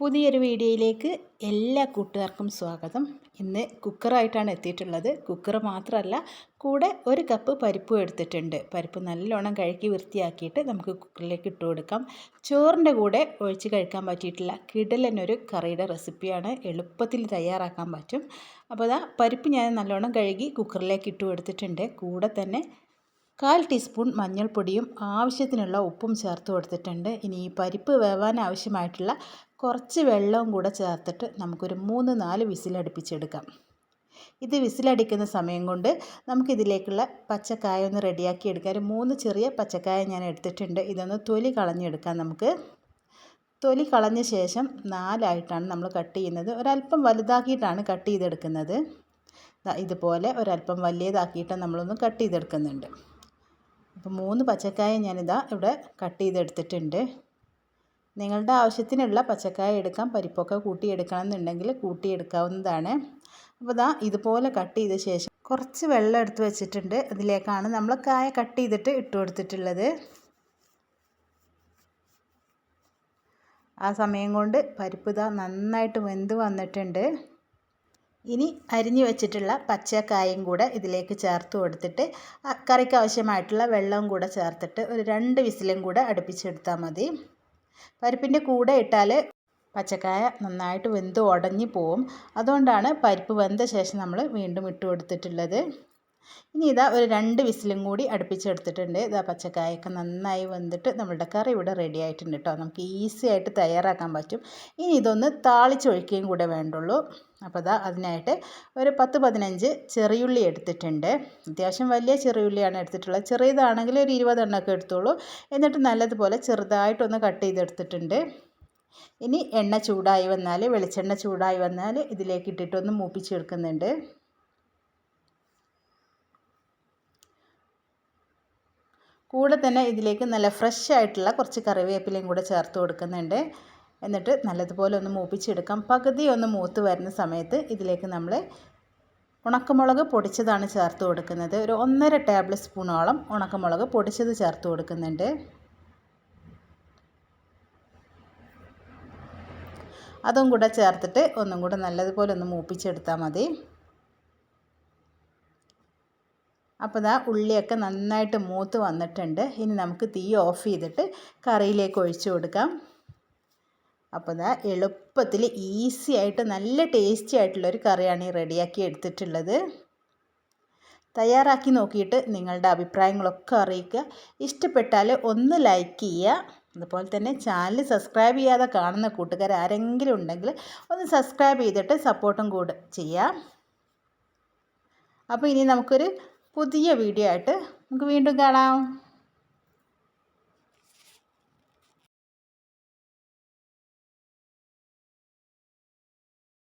പുതിയൊരു വീഡിയോയിലേക്ക് എല്ലാ കൂട്ടുകാർക്കും സ്വാഗതം. ഇന്ന് കുക്കറായിട്ടാണ് എത്തിയിട്ടുള്ളത്. കുക്കർ മാത്രമല്ല കൂടെ ഒരു കപ്പ് പരിപ്പ് എടുത്തിട്ടുണ്ട്. പരിപ്പ് നല്ലോണം കഴുകി വൃത്തിയാക്കിയിട്ട് നമുക്ക് കുക്കറിലേക്ക് ഇട്ട് കൊടുക്കാം. ചോറിന്റെ കൂടെ ഒഴിച്ച് കഴിക്കാൻ പറ്റിയിട്ടുള്ള കിടലനൊരു കറിയുടെ റെസിപ്പിയാണ് എളുപ്പത്തിൽ തയ്യാറാക്കാൻ പറ്റും. അപ്പോൾ അതാ പരിപ്പ് ഞാൻ നല്ലോണം കഴുകി കുക്കറിലേക്ക് ഇട്ട് കൊടുത്തിട്ടുണ്ട്. കൂടെ തന്നെ കാൽ ടീസ്പൂൺ മഞ്ഞൾപ്പൊടിയും ആവശ്യത്തിനുള്ള ഉപ്പും ചേർത്ത് കൊടുത്തിട്ടുണ്ട്. ഇനി ഈ പരിപ്പ് വേവാൻ ആവശ്യമായിട്ടുള്ള കുറച്ച് വെള്ളവും കൂടെ ചേർത്തിട്ട് നമുക്കൊരു മൂന്ന് നാല് വിസിലടുപ്പിച്ചെടുക്കാം. ഇത് വിസിലടിക്കുന്ന സമയം കൊണ്ട് നമുക്കിതിലേക്കുള്ള പച്ചക്കായ ഒന്ന് റെഡിയാക്കി എടുക്കാം. ഒരു മൂന്ന് ചെറിയ പച്ചക്കായ ഞാൻ എടുത്തിട്ടുണ്ട്. ഇതൊന്ന് തൊലി കളഞ്ഞെടുക്കാം നമുക്ക്. തൊലി കളഞ്ഞ ശേഷം നാലായിട്ടാണ് നമ്മൾ കട്ട് ചെയ്യുന്നത്. ഒരല്പം വലുതാക്കിയിട്ടാണ് കട്ട് ചെയ്തെടുക്കുന്നത്. ഇതുപോലെ ഒരല്പം വലിയതാക്കിയിട്ട് നമ്മളൊന്ന് കട്ട് ചെയ്തെടുക്കുന്നുണ്ട്. അപ്പോൾ മൂന്ന് പച്ചക്കായ ഞാനിതാ ഇവിടെ കട്ട് ചെയ്തെടുത്തിട്ടുണ്ട്. നിങ്ങളുടെ ആവശ്യത്തിനുള്ള പച്ചക്കായ എടുക്കാം പരിപ്പൊക്കെ കൂട്ടിയെടുക്കണം എന്നുണ്ടെങ്കിൽ കൂട്ടിയെടുക്കാവുന്നതാണ്. അപ്പോൾ ഇതാ ഇതുപോലെ കട്ട് ചെയ്ത ശേഷം കുറച്ച് വെള്ളം എടുത്ത് വെച്ചിട്ടുണ്ട്. അതിലേക്കാണ് നമ്മൾ കായ കട്ട് ചെയ്തിട്ട് ഇട്ട് കൊടുത്തിട്ടുള്ളത്. ആ സമയം കൊണ്ട് പരിപ്പ് ഇതാ നന്നായിട്ട് വെന്ത് വന്നിട്ടുണ്ട്. ഇനി അരിഞ്ഞു വെച്ചിട്ടുള്ള പച്ചക്കായും കൂടെ ഇതിലേക്ക് ചേർത്ത് കൊടുത്തിട്ട് കറിക്ക് ആവശ്യമായിട്ടുള്ള വെള്ളവും കൂടെ ചേർത്തിട്ട് ഒരു രണ്ട് വിസിലും കൂടെ അടുപ്പിച്ചെടുത്താൽ മതി. പരിപ്പിന്റെ കൂടെ ഇട്ടാൽ പച്ചക്കായ നന്നായിട്ട് വെന്ത് ഉടഞ്ഞു പോവും. അതുകൊണ്ടാണ് പരിപ്പ് വെന്ത ശേഷം നമ്മൾ വീണ്ടും ഇട്ട് കൊടുത്തിട്ടുള്ളത്. ഇനി ഇതാ ഒരു രണ്ട് വിസിലും കൂടി അടുപ്പിച്ചെടുത്തിട്ടുണ്ട്. ഇതാ പച്ചക്കായൊക്കെ നന്നായി വന്നിട്ട് നമ്മളുടെ കറി ഇവിടെ റെഡി ആയിട്ടുണ്ട് കേട്ടോ നമുക്ക് ഈസി ആയിട്ട് തയ്യാറാക്കാൻ പറ്റും. ഇനി ഇതൊന്ന് താളിച്ചൊഴിക്കുകയും കൂടെ വേണ്ടുള്ളൂ. അപ്പോൾ ഇതാ അതിനായിട്ട് ഒരു പത്ത് പതിനഞ്ച് ചെറിയുള്ളി എടുത്തിട്ടുണ്ട്. അത്യാവശ്യം വലിയ ചെറിയുള്ളിയാണ് എടുത്തിട്ടുള്ളത്. ചെറിയതാണെങ്കിൽ ഒരു ഇരുപതെണ്ണമൊക്കെ എടുത്തോളൂ. എന്നിട്ട് നല്ലതുപോലെ ചെറുതായിട്ടൊന്ന് കട്ട് ചെയ്തെടുത്തിട്ടുണ്ട്. ഇനി എണ്ണ ചൂടായി വന്നാൽ വെളിച്ചെണ്ണ ചൂടായി വന്നാൽ ഇതിലേക്ക് ഇട്ടിട്ടൊന്ന് മൂപ്പിച്ചെടുക്കുന്നുണ്ട്. കൂടെ തന്നെ ഇതിലേക്ക് നല്ല ഫ്രഷ് ആയിട്ടുള്ള കുറച്ച് കറിവേപ്പിലയും കൂടെ ചേർത്ത് കൊടുക്കുന്നുണ്ട്. എന്നിട്ട് നല്ലതുപോലെ ഒന്ന് മൂപ്പിച്ചെടുക്കാം. പകുതി ഒന്ന് മൂത്ത് വരുന്ന സമയത്ത് ഇതിലേക്ക് നമ്മൾ ഉണക്കമുളക് പൊടിച്ചതാണ് ചേർത്ത് കൊടുക്കുന്നത്. ഒരു ഒന്നര ടേബിൾ സ്പൂണോളം ഉണക്കമുളക് പൊടിച്ചത് ചേർത്ത് കൊടുക്കുന്നുണ്ട്. അതും കൂടെ ചേർത്തിട്ട് ഒന്നും കൂടെ നല്ലതുപോലെ ഒന്ന് മൂപ്പിച്ചെടുത്താൽ മതി. അപ്പോൾ ഇതാ ഉള്ളിയൊക്കെ നന്നായിട്ട് മൂത്ത് വന്നിട്ടുണ്ട്. ഇനി നമുക്ക് തീ ഓഫ് ചെയ്തിട്ട് കറിയിലേക്ക് ഒഴിച്ചു കൊടുക്കാം. അപ്പോൾ ഇതാ എളുപ്പത്തിൽ ഈസി ആയിട്ട് നല്ല ടേസ്റ്റി ആയിട്ടുള്ളൊരു കറിയാണ് ഈ റെഡിയാക്കി എടുത്തിട്ടുള്ളത്. തയ്യാറാക്കി നോക്കിയിട്ട് നിങ്ങളുടെ അഭിപ്രായങ്ങളൊക്കെ അറിയിക്കുക. ഇഷ്ടപ്പെട്ടാൽ ഒന്ന് ലൈക്ക് ചെയ്യുക. അതുപോലെ തന്നെ ചാനൽ സബ്സ്ക്രൈബ് ചെയ്യാതെ കാണുന്ന കൂട്ടുകാർ ആരെങ്കിലും ഉണ്ടെങ്കിൽ ഒന്ന് സബ്സ്ക്രൈബ് ചെയ്തിട്ട് സപ്പോർട്ടും കൂടെ ചെയ്യാം അപ്പോൾ ഇനി നമുക്കൊരു പുതിയ വീഡിയോ ആയിട്ട് നമുക്ക് വീണ്ടും കാണാം.